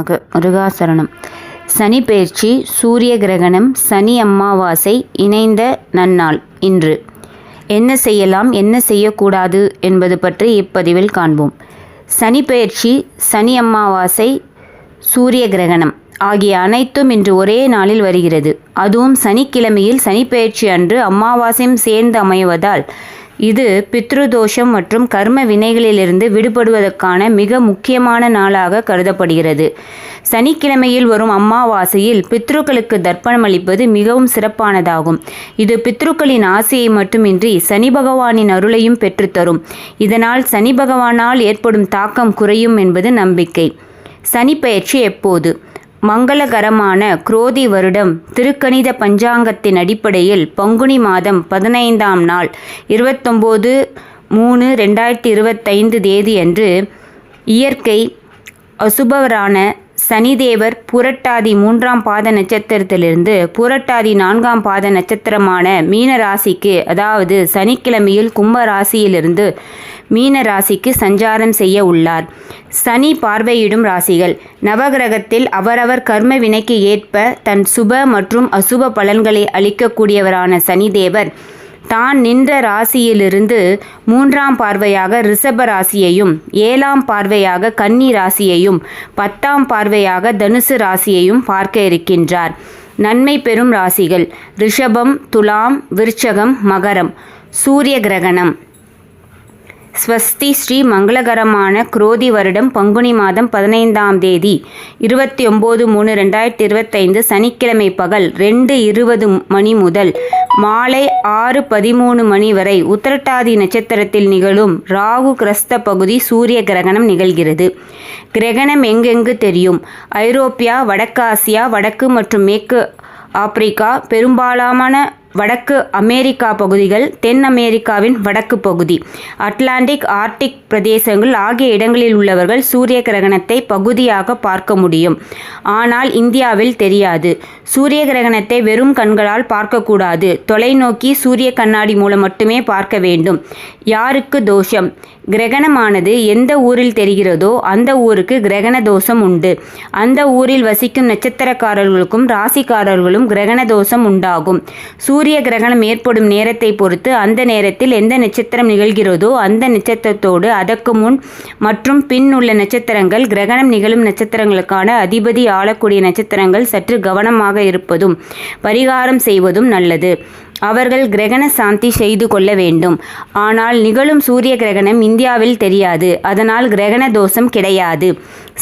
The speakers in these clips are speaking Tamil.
மக முருகாசரணம். சனி பெயர்ச்சி சூரிய கிரகணம் சனி அம்மாவாசை இணைந்த நன்னாள் இன்று. என்ன செய்யலாம் என்ன செய்யக்கூடாது என்பது பற்றி இப்பதிவில் காண்போம். சனி பெயர்ச்சி சனி அம்மாவாசை சூரிய கிரகணம் ஆகிய அனைத்தும் இன்று ஒரே நாளில் வருகிறது. அதுவும் சனிக்கிழமையில் சனிப்பெயர்ச்சி அன்று அமாவாசையும் சேர்ந்து அமைவதால் இது பித்ருதோஷம் மற்றும் கர்ம வினைகளிலிருந்து விடுபடுவதற்கான மிக முக்கியமான நாளாக கருதப்படுகிறது. சனிக்கிழமையில் வரும் அம்மாவாசையில் பித்ருக்களுக்கு தர்ப்பணம் அளிப்பது மிகவும் சிறப்பானதாகும். இது பித்ருக்களின் ஆசையை மட்டுமின்றி சனி பகவானின் அருளையும் பெற்றுத்தரும். இதனால் சனி பகவானால் ஏற்படும் தாக்கம் குறையும் என்பது நம்பிக்கை. சனி பயிற்சி எப்போது? மங்களகரமான குரோதி வருடம் திருக்கணித பஞ்சாங்கத்தின் அடிப்படையில் பங்குனி மாதம் பதினைந்தாம் நாள் இருபத்தொம்போது மூணு ரெண்டாயிரத்தி இருபத்தைந்து தேதியன்று இயற்கை அசுபவரான சனிதேவர் புரட்டாதி மூன்றாம் பாத நட்சத்திரத்திலிருந்து புரட்டாதி நான்காம் பாத நட்சத்திரமான மீன ராசிக்கு அதாவது சனிக்கிழமையில் கும்ப ராசியிலிருந்து மீன ராசிக்கு சஞ்சாரம் செய்ய உள்ளார். சனி பார்வையிடும் ராசிகள். நவகிரகத்தில் அவரவர் கர்ம வினைக்கு ஏற்ப தன் சுப மற்றும் அசுப பலன்களை அளிக்கக்கூடியவரான சனிதேவர். தான் நின்ற ராசியிலிருந்து மூன்றாம் பார்வையாக ரிஷப ராசியையும் ஏழாம் பார்வையாக கன்னி ராசியையும் பத்தாம் பார்வையாக தனுசு ராசியையும் பார்க்க இருக்கின்றார். நன்மை பெறும் ராசிகள் ரிஷபம் துலாம் விருச்சகம் மகரம். சூரிய கிரகணம். ஸ்வஸ்தி ஸ்ரீ மங்களகரமான குரோதி வருடம் பங்குனி மாதம் பதினைந்தாம் தேதி இருபத்தி ஒம்பது மூணு ரெண்டாயிரத்தி இருபத்தைந்து சனிக்கிழமை பகல் ரெண்டு இருபது மணி முதல் மாலை ஆறு பதிமூணு மணி வரை உத்திரட்டாதி நட்சத்திரத்தில் நிகழும் ராகு கிரஸ்த பகுதி சூரிய கிரகணம் நிகழ்கிறது. கிரகணம் எங்கெங்கு தெரியும்? ஐரோப்பியா வடக்காசியா வடக்கு மற்றும் மேற்கு ஆப்பிரிக்கா பெரும்பாலான வடக்கு அமெரிக்கா பகுதிகள் தென் அமெரிக்காவின் வடக்கு பகுதி. அட்லாண்டிக் ஆர்டிக் பிரதேசங்கள் ஆகிய இடங்களில் உள்ளவர்கள் சூரிய கிரகணத்தை பகுதியாக பார்க்க முடியும். ஆனால் இந்தியாவில் தெரியாது. சூரிய கிரகணத்தை வெறும் கண்களால் பார்க்கக்கூடாது. தொலைநோக்கி சூரிய கண்ணாடி மூலம் மட்டுமே பார்க்க வேண்டும். யாருக்கு தோஷம்? கிரகணமானது எந்த ஊரில் தெரிகிறதோ அந்த ஊருக்கு கிரகண தோஷம் உண்டு. அந்த ஊரில் வசிக்கும் நட்சத்திரக்காரர்களுக்கும் ராசிக்காரர்களும் கிரகண தோஷம் உண்டாகும். சூரிய கிரகணம் ஏற்படும் நேரத்தை பொறுத்து அந்த நேரத்தில் எந்த நட்சத்திரம் நிகழ்கிறதோ அந்த நட்சத்திரத்தோடு அதற்கு முன் மற்றும் பின் உள்ள நட்சத்திரங்கள் கிரகணம் நிகழும் நட்சத்திரங்களுக்கான அதிபதி ஆளக்கூடிய நட்சத்திரங்கள் சற்று கவனமாக இருப்பதும் பரிகாரம் செய்வதும் நல்லது. அவர்கள் கிரகண சாந்தி செய்து கொள்ள வேண்டும். ஆனால் நிகழும் சூரிய கிரகணம் இந்தியாவில் தெரியாது. அதனால் கிரகண தோஷம் கிடையாது.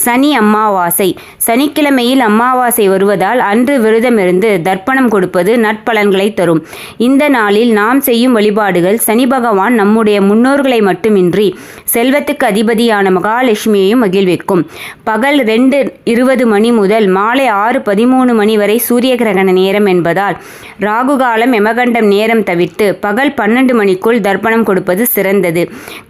சனி அம்மாவாசை சனிக்கிழமையில் அம்மாவாசை வருவதால் அன்று விரதமிருந்து தர்ப்பணம் கொடுப்பது நட்பலன்களை தரும். இந்த நாளில் நாம் செய்யும் வழிபாடுகள் சனி பகவான் நம்முடைய முன்னோர்களை மட்டுமின்றி செல்வத்துக்கு அதிபதியான மகாலட்சுமியையும் மகிழ்விக்கும். பகல் ரெண்டு இருபது மணி முதல் மாலை ஆறு பதிமூணு மணி வரை சூரிய கிரகண நேரம் என்பதால் ராகுகாலம் எமகண்டம் நேரம் தவிர்த்து பகல் பன்னெண்டு மணிக்குள் தர்ப்பணம் கொடுப்பது சிறந்தது.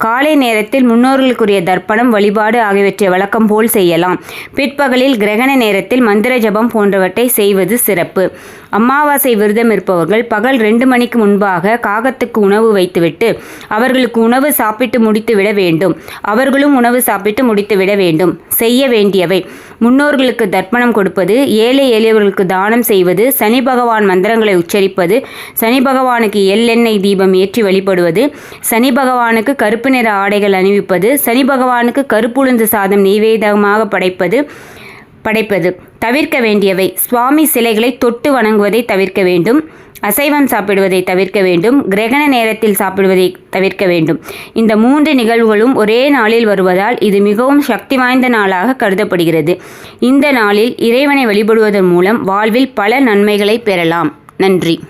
காலை நேரத்தில் முன்னோர்களுக்குரிய தர்ப்பணம் வழிபாடு ஆகியவற்றை வழக்கம் போல் செய்யலாம். பிற்பகலில் கிரகண நேரத்தில் மந்திர ஜபம் போன்றவற்றை செய்வது சிறப்பு. அமாவாசை விரதம் இருப்பவர்கள் பகல் ரெண்டு மணிக்கு முன்பாக காகத்துக்கு உணவு வைத்துவிட்டு அவர்களுக்கு உணவு சாப்பிட்டு முடித்து விட வேண்டும். அவர்களும் உணவு சாப்பிட்டு முடித்து விட வேண்டும். செய்ய வேண்டியவை. முன்னோர்களுக்கு தர்ப்பணம் கொடுப்பது ஏழை எளியவர்களுக்கு தானம் செய்வது சனி பகவான் மந்திரங்களை உச்சரிப்பது சனி பகவானுக்கு எள்ளெண்ணெய் தீபம் ஏற்றி வழிபடுவது சனி பகவானுக்கு கருப்பு நிற ஆடைகள் அணிவிப்பது சனி பகவானுக்கு கருப்புளுந்து சாதம் நெய்வேதமாக படைப்பது படைப்பது. தவிர்க்க வேண்டியவை. சுவாமி சிலைகளை தொட்டு வணங்குவதை தவிர்க்க வேண்டும். அசைவம் சாப்பிடுவதை தவிர்க்க வேண்டும். கிரகண நேரத்தில் சாப்பிடுவதை தவிர்க்க வேண்டும். இந்த மூன்று நிகழ்வுகளும் ஒரே நாளில் வருவதால் இது மிகவும் சக்தி வாய்ந்த நாளாக கருதப்படுகிறது. இந்த நாளில் இறைவனை வழிபடுவதன் மூலம் வாழ்வில் பல நன்மைகளை பெறலாம். நன்றி.